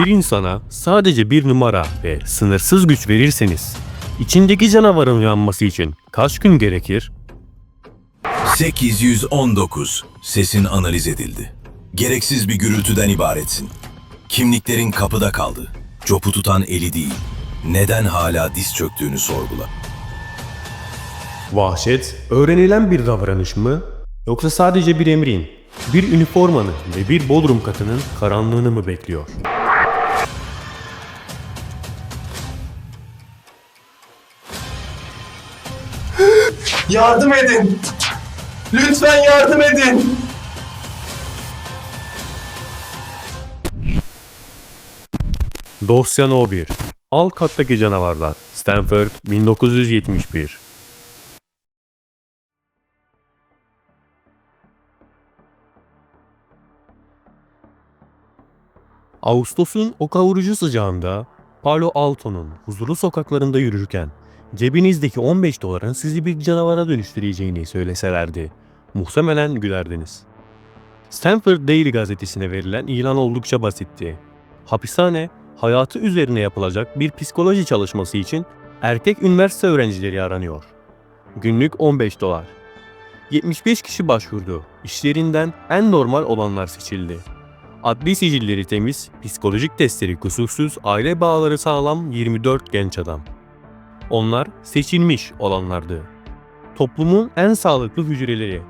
Bir insana sadece bir numara ve sınırsız güç verirseniz, içindeki canavarın uyanması için kaç gün gerekir? 819 sesin analiz edildi. Gereksiz bir gürültüden ibaretsin. Kimliklerin kapıda kaldı. Copu tutan eli değil. Neden hala diz çöktüğünü sorgula. Vahşet, öğrenilen bir davranış mı? Yoksa sadece bir emrin, bir üniformanın ve bir bodrum katının karanlığını mı bekliyor? Yardım edin. Lütfen yardım edin. Dosya No 1 Alt kattaki canavarlar Stanford 1971 Ağustos'un o kavurucu sıcağında Palo Alto'nun huzurlu sokaklarında yürürken cebinizdeki 15 doların sizi bir canavara dönüştüreceğini söyleselerdi muhtemelen gülerdiniz. Stanford Daily gazetesine verilen ilan oldukça basitti. Hapishane, hayatı üzerine yapılacak bir psikoloji çalışması için erkek üniversite öğrencileri aranıyor. Günlük 15 dolar. 75 kişi başvurdu. İşlerinden en normal olanlar seçildi. Adli sicilleri temiz, psikolojik testleri kusursuz, aile bağları sağlam 24 genç adam. Onlar seçilmiş olanlardı. Toplumun en sağlıklı hücreleri.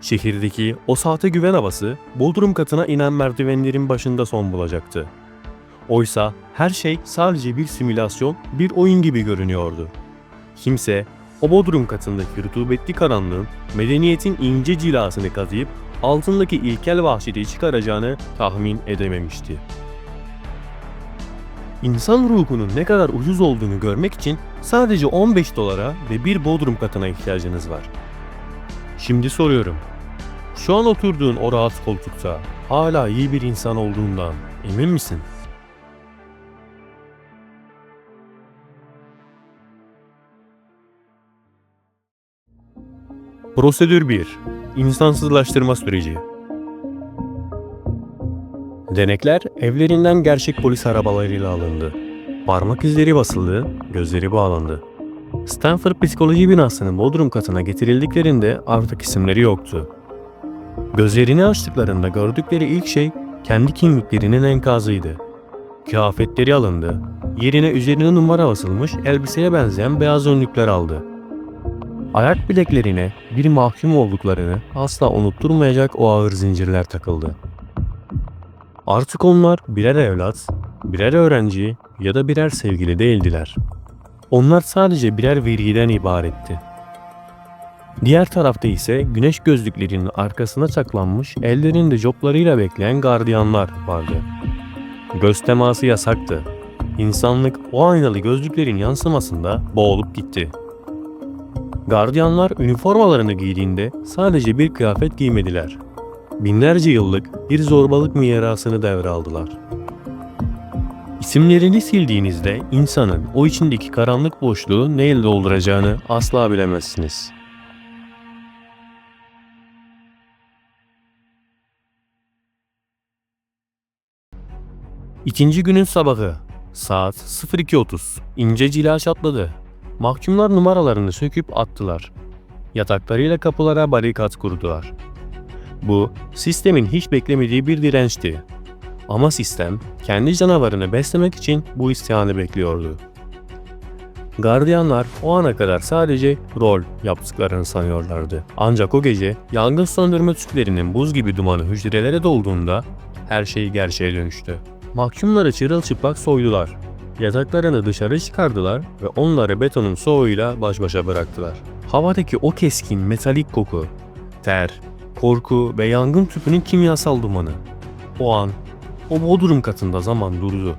Şehirdeki o saate güven havası Bodrum katına inen merdivenlerin başında son bulacaktı. Oysa her şey sadece bir simülasyon, bir oyun gibi görünüyordu. Kimse o Bodrum katındaki rutubetli karanlığın medeniyetin ince cilasını kazıyıp altındaki ilkel vahşeti çıkaracağını tahmin edememişti. İnsan ruhunun ne kadar ucuz olduğunu görmek için sadece 15 dolara ve bir Bodrum katına ihtiyacınız var. Şimdi soruyorum. Şu an oturduğun o rahat koltukta hala iyi bir insan olduğundan emin misin? Prosedür 1. İnsansızlaştırma süreci. Denekler evlerinden gerçek polis arabalarıyla alındı. Parmak izleri basıldı, gözleri bağlandı. Stanford Psikoloji binasının bodrum katına getirildiklerinde artık isimleri yoktu. Gözlerini açtıklarında gördükleri ilk şey kendi kimliklerinin enkazıydı. Kıyafetleri alındı. Yerine üzerine numara basılmış elbiseye benzeyen beyaz önlükler aldı. Ayak bileklerine bir mahkum olduklarını asla unutturmayacak o ağır zincirler takıldı. Artık onlar birer evlat, birer öğrenci ya da birer sevgili değildiler. Onlar sadece birer veriden ibaretti. Diğer tarafta ise güneş gözlüklerinin arkasına saklanmış ellerinde coplarıyla bekleyen gardiyanlar vardı. Göz teması yasaktı. İnsanlık o aynalı gözlüklerin yansımasında boğulup gitti. Gardiyanlar üniformalarını giydiğinde sadece bir kıyafet giymediler. Binlerce yıllık bir zorbalık mirasını devraldılar. İsimlerini sildiğinizde insanın o içindeki karanlık boşluğu neyle dolduracağını asla bilemezsiniz. İkinci günün sabahı. Saat 02.30. İnce cila çatladı. Mahkumlar numaralarını söküp attılar. Yataklarıyla kapılara barikat kurdular. Bu, sistemin hiç beklemediği bir dirençti. Ama sistem, kendi canavarını beslemek için bu isyanı bekliyordu. Gardiyanlar o ana kadar sadece rol yaptıklarını sanıyorlardı. Ancak o gece yangın söndürme tüplerinin buz gibi dumanı hücrelere dolduğunda her şey gerçeğe dönüştü. Mahkumları çırılçıplak soydular. Yataklarını dışarı çıkardılar ve onları betonun soğuğuyla baş başa bıraktılar. Havadaki o keskin metalik koku, ter, korku ve yangın tüpünün kimyasal dumanı. O an, o bodrum katında zaman durdu.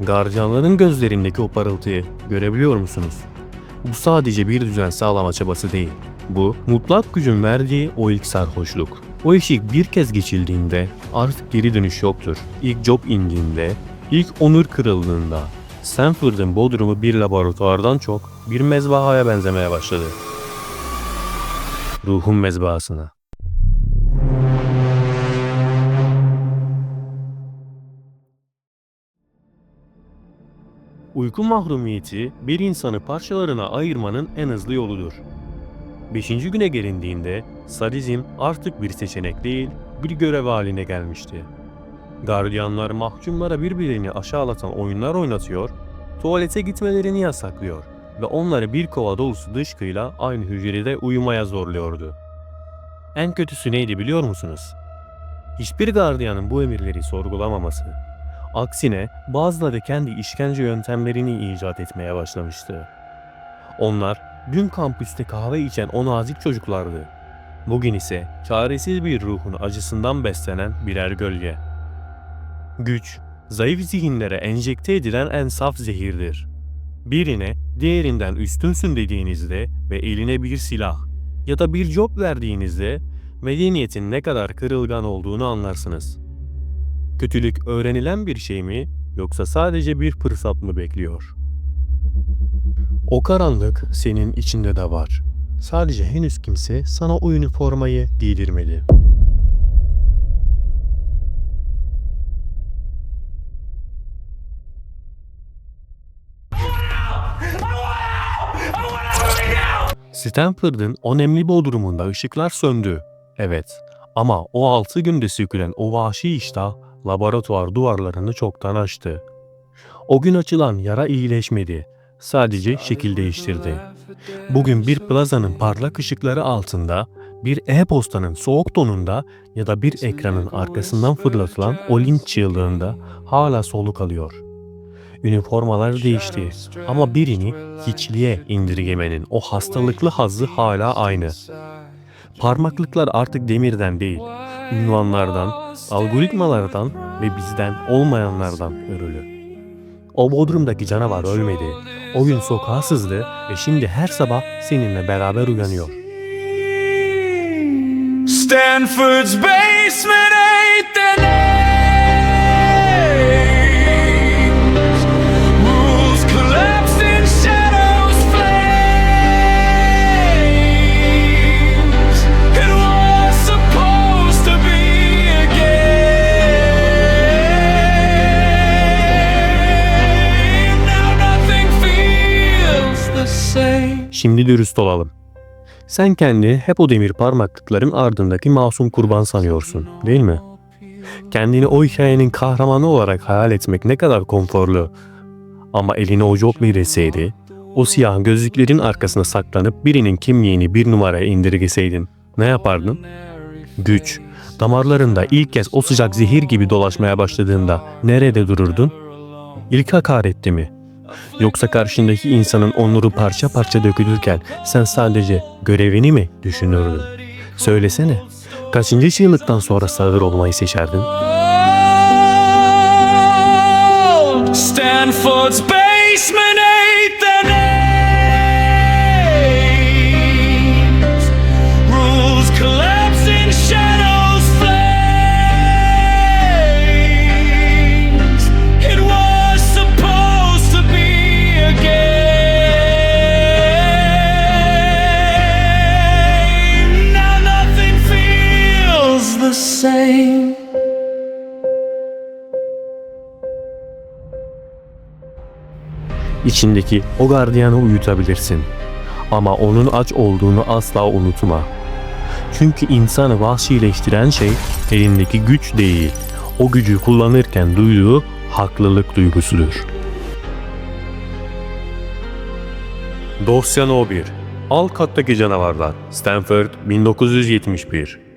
Gardiyanların gözlerindeki o parıltıyı görebiliyor musunuz? Bu sadece bir düzen sağlama çabası değil. Bu, mutlak gücün verdiği o ilk sarhoşluk. O eşik bir kez geçildiğinde artık geri dönüş yoktur. İlk job indiğinde, ilk onur kırıldığında, Stanford'ın bodrumu bir laboratuvardan çok bir mezbahaya benzemeye başladı. Ruhun mezbahasına. Uyku mahrumiyeti bir insanı parçalarına ayırmanın en hızlı yoludur. Beşinci güne gelindiğinde sadizm artık bir seçenek değil, bir görev haline gelmişti. Gardiyanlar mahkumlara birbirlerini aşağılatan oyunlar oynatıyor, tuvalete gitmelerini yasaklıyor ve onları bir kova dolusu dışkıyla aynı hücrede uyumaya zorluyordu. En kötüsü neydi biliyor musunuz? Hiçbir gardiyanın bu emirleri sorgulamaması. Aksine bazıları kendi işkence yöntemlerini icat etmeye başlamıştı. Onlar dün kampüste kahve içen o nazik çocuklardı. Bugün ise çaresiz bir ruhun acısından beslenen birer gölge. Güç, zayıf zihinlere enjekte edilen en saf zehirdir. Birine diğerinden üstünsün dediğinizde ve eline bir silah ya da bir job verdiğinizde medeniyetin ne kadar kırılgan olduğunu anlarsınız. Kötülük öğrenilen bir şey mi yoksa sadece bir fırsat mı bekliyor? O karanlık senin içinde de var. Sadece henüz kimse sana o üniformayı giydirmedi. Stanford'ın o nemli bodrumunda ışıklar söndü. Evet ama o altı günde sökülen o vahşi iştah laboratuvar duvarlarını çoktan açtı. O gün açılan yara iyileşmedi. Sadece şekil değiştirdi. Bugün bir plazanın parlak ışıkları altında, bir e-postanın soğuk tonunda ya da bir ekranın arkasından fırlatılan o linç çığlığında hala soluk alıyor. Üniformalar değişti ama birini hiçliğe indirgemenin o hastalıklı hazzı hala aynı. Parmaklıklar artık demirden değil, ünvanlardan, algoritmalardan ve bizden olmayanlardan örülü. O bodrumdaki canavar ölmedi. O gün sokağa sızdı ve şimdi her sabah seninle beraber uyanıyor. Stanford's basement ain't the names. Şimdi dürüst olalım. Sen kendini hep o demir parmaklıkların ardındaki masum kurban sanıyorsun, değil mi? Kendini o hikayenin kahramanı olarak hayal etmek ne kadar konforlu. Ama eline o job verilseydi, o siyah gözlüklerin arkasına saklanıp birinin kimliğini bir numaraya indirgeseydin, ne yapardın? Güç, damarlarında ilk kez o sıcak zehir gibi dolaşmaya başladığında nerede dururdun? İlk hakaretti mi? Yoksa karşındaki insanın onuru parça parça dökülürken sen sadece görevini mi düşünürdün? Söylesene, kaçıncı çığlıktan sonra sağır olmayı seçerdin? Stanford's basement İçindeki o gardiyanı uyutabilirsin. Ama onun aç olduğunu asla unutma. Çünkü insanı vahşileştiren şey elindeki güç değil, o gücü kullanırken duyduğu haklılık duygusudur. Dosya No 1 Alt kattaki canavarlar Stanford 1971